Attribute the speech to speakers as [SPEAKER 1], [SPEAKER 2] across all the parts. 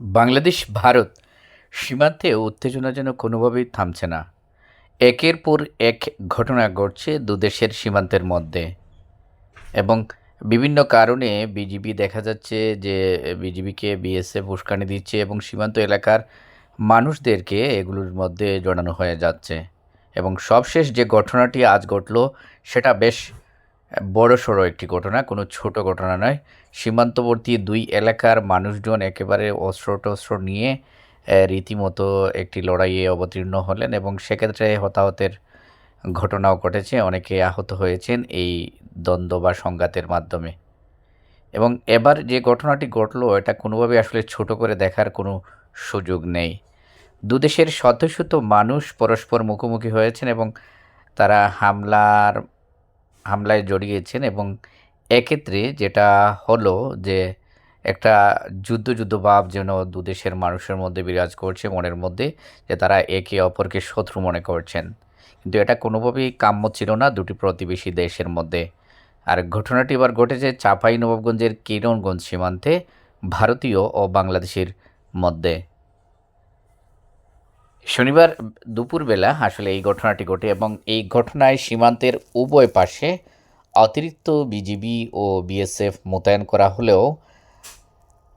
[SPEAKER 1] বাংলাদেশ, ভারত সীমান্তে উত্তেজনা যেন কোনোভাবেই থামছে না। একের পর এক ঘটনা ঘটছে দুদেশের সীমান্তের মধ্যে এবং বিভিন্ন কারণে বিজিবি দেখা যাচ্ছে যে বিজিবিকে বিএসএফ উস্কানি দিচ্ছে এবং সীমান্ত এলাকার মানুষদেরকে এগুলোর মধ্যে জড়ানো হয়ে যাচ্ছে এবং সবশেষ যে ঘটনাটি আজ ঘটলো সেটা বেশ বড় সড়ো একটি ঘটনা, কোনো ছোট ঘটনা নয়। সীমান্তবর্তী দুই এলাকার মানুষজন একেবারে অস্ত্র টস্ত্র নিয়ে রীতিমতো একটি লড়াইয়ে অবতীর্ণ হলেন এবং সেক্ষেত্রে হতাহতের ঘটনাও ঘটেছে। অনেকে আহত হয়েছেন এই দ্বন্দ্ব বা সংঘাতের মাধ্যমে। এবং এবার যে ঘটনাটি ঘটলো, এটা কোনোভাবে আসলে ছোট করে দেখার কোনো সুযোগ নেই। দুদেশের শত শত মানুষ পরস্পর মুখোমুখি হয়েছেন এবং তারা হামলার হামলায় জড়িয়েছেন এবং এক্ষেত্রে যেটা হলো যে একটা যুদ্ধ যুদ্ধ ভাব যেন দুদেশের মানুষের মধ্যে বিরাজ করছে, মনের মধ্যে, যে তারা একে অপরকে শত্রু মনে করছেন। কিন্তু এটা কোনোভাবেই কাম্য ছিল না দুটি প্রতিবেশী দেশের মধ্যে। আর ঘটনাটি এবার ঘটেছে চাঁপাই নবাবগঞ্জের কিরণগঞ্জ সীমান্তে, ভারতীয় ও বাংলাদেশের মধ্যে। শনিবার দুপুরবেলা আসলে এই ঘটনাটি ঘটে এবং এই ঘটনায় সীমান্তের উভয় পাশে অতিরিক্ত বিজিবি ও বিএসএফ মোতায়েন করা হলেও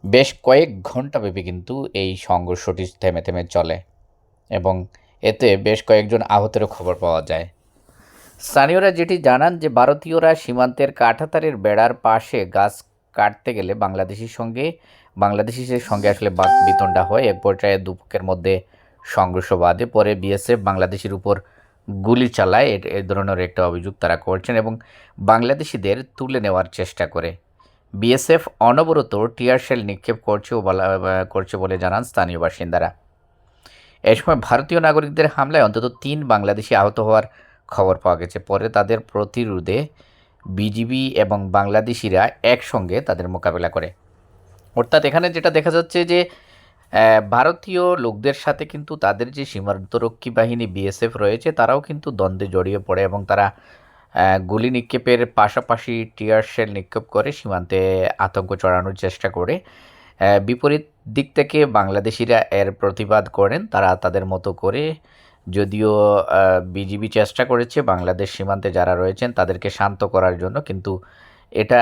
[SPEAKER 1] বেশ কয়েক ঘণ্টা ঘন্টাব্যাপী কিন্তু এই সংঘর্ষটি থেমে থেমে চলে এবং এতে বেশ কয়েকজন আহতেরও খবর পাওয়া যায়। স্থানীয়রা যেটি জানান যে ভারতীয়রা সীমান্তের কাঁটাতারের বেড়ার পাশে গাছ কাটতে গেলে বাংলাদেশের সঙ্গে বাংলাদেশিদের সঙ্গে আসলে বিতণ্ডা হয়। এক পর্যায়ে দুপক্ষের মধ্যে সংঘর্ষ বাধে পরে বিএসএফ বাংলাদেশের উপর গুলি চালায়। এ- ধরনের একটা অভিযোগ তারা করছেন এবং বাংলাদেশিদের তুলে নেওয়ার চেষ্টা করে। বিএসএফ অনবরত টিয়ার শেল নিক্ষেপ করছে বলা করছে বলে জানান স্থানীয় বাসিন্দারা। এ সময় ভারতীয় নাগরিকদের হামলায় অন্তত তিন বাংলাদেশি আহত হওয়ার খবর পাওয়া গেছে। পরে তাদের প্রতিরোধে বিজিবি এবং বাংলাদেশিরা একসঙ্গে তাদের মোকাবেলা করে। অর্থাৎ এখানে যেটা দেখা যাচ্ছে যে ভারতীয় লোকদের সাথে কিন্তু তাদের যে সীমান্তরক্ষী বাহিনী বিএসএফ রয়েছে, তারাও কিন্তু দ্বন্দ্বে জড়িয়ে পড়ে এবং তারা গুলি নিক্ষেপের পাশাপাশি টিয়ার শেল নিক্ষেপ করে সীমান্তে আতঙ্ক চড়ানোর চেষ্টা করে। বিপরীত দিক থেকে বাংলাদেশিরা এর প্রতিবাদ করেন, তারা তাদের মতো করে। যদিও বিজিবি চেষ্টা করেছে, বাংলাদেশ সীমান্তে যারা রয়েছেন তাদেরকে শান্ত করার জন্য, কিন্তু এটা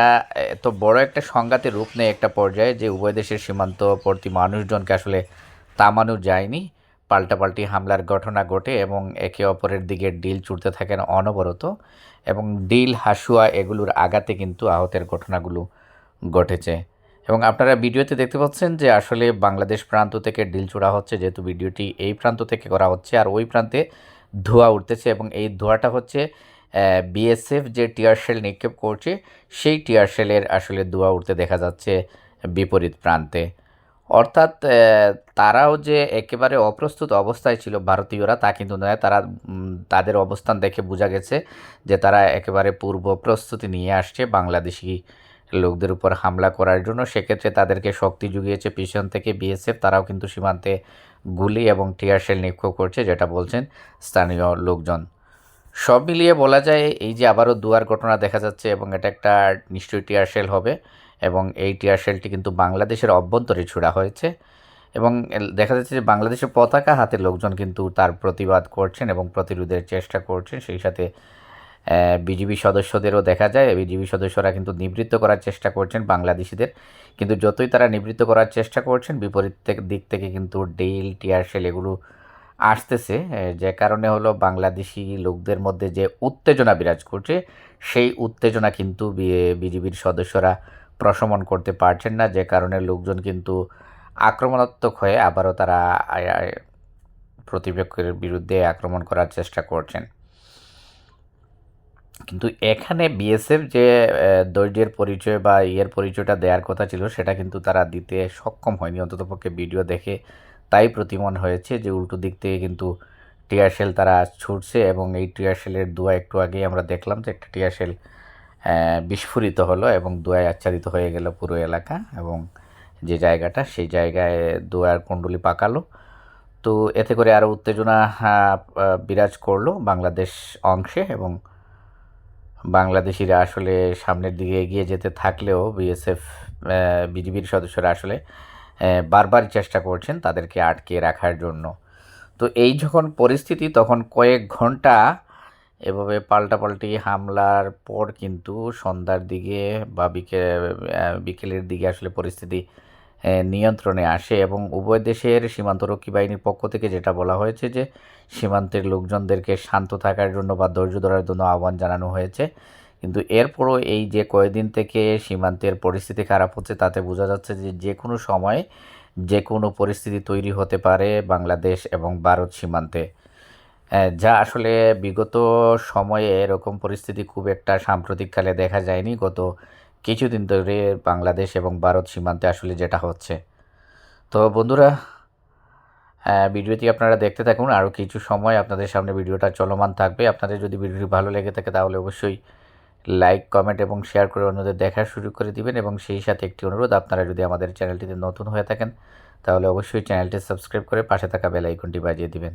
[SPEAKER 1] এত বড় একটা সংঘাতের রূপ নেয় একটা পর্যায়ে যে উভয় দেশের সীমান্তবর্তী মানুষজনকে আসলে তামানো যায়নি। পাল্টাপাল্টি হামলার ঘটনা ঘটে এবং একে অপরের দিকে ডিল ছুটতে থাকেন অনবরত এবং ডিল, হাসুয়া এগুলোর আঘাতে কিন্তু আহতের ঘটনাগুলো ঘটেছে। এবং আপনারা ভিডিওতে দেখতে পাচ্ছেন যে আসলে বাংলাদেশ প্রান্ত থেকে ডিল ছোড়া হচ্ছে, যেহেতু ভিডিওটি এই প্রান্ত থেকে করা হচ্ছে, আর ওই প্রান্তে ধোঁয়া উঠতেছে এবং এই ধোঁয়াটা হচ্ছে বিএসএফ যে টিয়ার শেল নিক্ষেপ করছে, সেই টিয়ার শেলের আসলে ধোঁয়া উঠতে দেখা যাচ্ছে বিপরীত প্রান্তে। অর্থাৎ তারাও যে একেবারে অপ্রস্তুত অবস্থায় ছিল ভারতীয়রা, তা কিন্তু নয়। তারা তাদের অবস্থান দেখে বোঝা গেছে যে তারা একেবারে পূর্ব প্রস্তুতি নিয়ে আসছে বাংলাদেশি লোকদের উপর হামলা করার জন্য। সেক্ষেত্রে তাদেরকে শক্তি জুগিয়েছে পিছন থেকে বিএসএফ তারাও কিন্তু সীমান্তে গুলি এবং টিয়ার শেল নিক্ষেপ করছে, যেটা বলছেন স্থানীয় লোকজন। সব মিলিয়ে বলা যায় এই যে আবারও দুয়ার ঘটনা দেখা যাচ্ছে এবং এটা একটা নিশ্চয়ই টিয়ার শেল হবে এবং এই টিয়ার শেলটি কিন্তু বাংলাদেশের অভ্যন্তরে ছোড়া হয়েছে এবং দেখা যাচ্ছে যে বাংলাদেশের পতাকা হাতে লোকজন কিন্তু তার প্রতিবাদ করছেন এবং প্রতিরোধের চেষ্টা করছেন। সেই সাথে বিজিবি সদস্যদেরও দেখা যায়, বিজিবি সদস্যরা কিন্তু নিবৃত্ত করার চেষ্টা করছেন বাংলাদেশিদের। কিন্তু যতই তারা নিবৃত্ত করার চেষ্টা করছেন, বিপরীত দিক থেকে কিন্তু ডেইল টিয়ার শেল এগুলো আসতেছে যে কারণে হলো বাংলাদেশি লোকদের মধ্যে যে উত্তেজনা বিরাজ করছে, সেই উত্তেজনা কিন্তু বিজিবির সদস্যরা প্রশমন করতে পারছেন না। যে কারণে লোকজন কিন্তু আক্রমণাত্মক হয়ে আবারও তারা প্রতিপক্ষের বিরুদ্ধে আক্রমণ করার চেষ্টা করছেন। কিন্তু এখানে বিএসএফ যে দৈর্যের পরিচয় বা ইয়ের পরিচয়টা দেওয়ার কথা ছিল, সেটা কিন্তু তারা দিতে সক্ষম হয়নি। অন্ততপক্ষে ভিডিও দেখে তাই প্রতিমন হয়েছে যে উল্টো দিক থেকে কিন্তু টিয়ার শেল তারা ছুটছে এবং এই টিয়ার শেলের দুয়া একটু আগেই আমরা দেখলাম যে একটা টিয়ার শেল বিস্ফোরিত হলো এবং দুয়ায় আচ্ছাদিত হয়ে গেল পুরো এলাকা এবং যে জায়গাটা, সেই জায়গায় দুয়ার কুণ্ডলি পাকালো। তো এতে করে আরও উত্তেজনা বিরাজ করল বাংলাদেশ অংশে এবং বাংলাদেশিরা আসলে সামনের দিকে এগিয়ে যেতে থাকলেও বিএসএফ বিজিবির সদস্যরা আসলে বারবার চেষ্টা করছেন তাদেরকে আটকে রাখার জন্য। তো এই যখন পরিস্থিতি, তখন কয়েক ঘণ্টা এভাবে পাল্টাপাল্টি হামলার পর কিন্তু সন্ধ্যার দিকে বা বিকে বিকেলের দিকে আসলে পরিস্থিতি নিয়ন্ত্রণে আসে এবং উভয় দেশের সীমান্তরক্ষী বাহিনীর পক্ষ থেকে যেটা বলা হয়েছে যে, সীমান্তের লোকজনদেরকে শান্ত থাকার জন্য বা ধৈর্য ধরার জন্য আহ্বান জানানো হয়েছে। কিন্তু এরপরও এই যে কয়েকদিন থেকে সীমান্তের পরিস্থিতি খারাপ হচ্ছে, তাতে বোঝা যাচ্ছে যে যে কোনো সময় যে কোনো পরিস্থিতি তৈরি হতে পারে বাংলাদেশ এবং ভারত সীমান্তে। যা আসলে বিগত সময়ে এরকম পরিস্থিতি খুব একটা সাম্প্রতিককালে দেখা যায়নি। গত কিছুদিন ধরে বাংলাদেশ এবং ভারত সীমান্তে আসলে যেটা হচ্ছে। তো বন্ধুরা ভিডিওটি আপনারা দেখতে থাকুন। আরও কিছু সময় আপনাদের সামনে ভিডিওটা চলমান থাকবে। আপনাদের যদি ভিডিওটি ভালো লেগে থাকে তাহলে অবশ্যই লাইক, কমেন্ট এবং শেয়ার করে অন্যদের দেখার সুযোগ করে দিবেন এবং সেই সাথে একটি অনুরোধ, আপনারা যদি আমাদের চ্যানেলটিতে নতুন হয়ে থাকেন, তাহলে অবশ্যই চ্যানেলটি সাবস্ক্রাইব করে পাশে থাকা বেল আইকনটি বাজিয়ে দিবেন।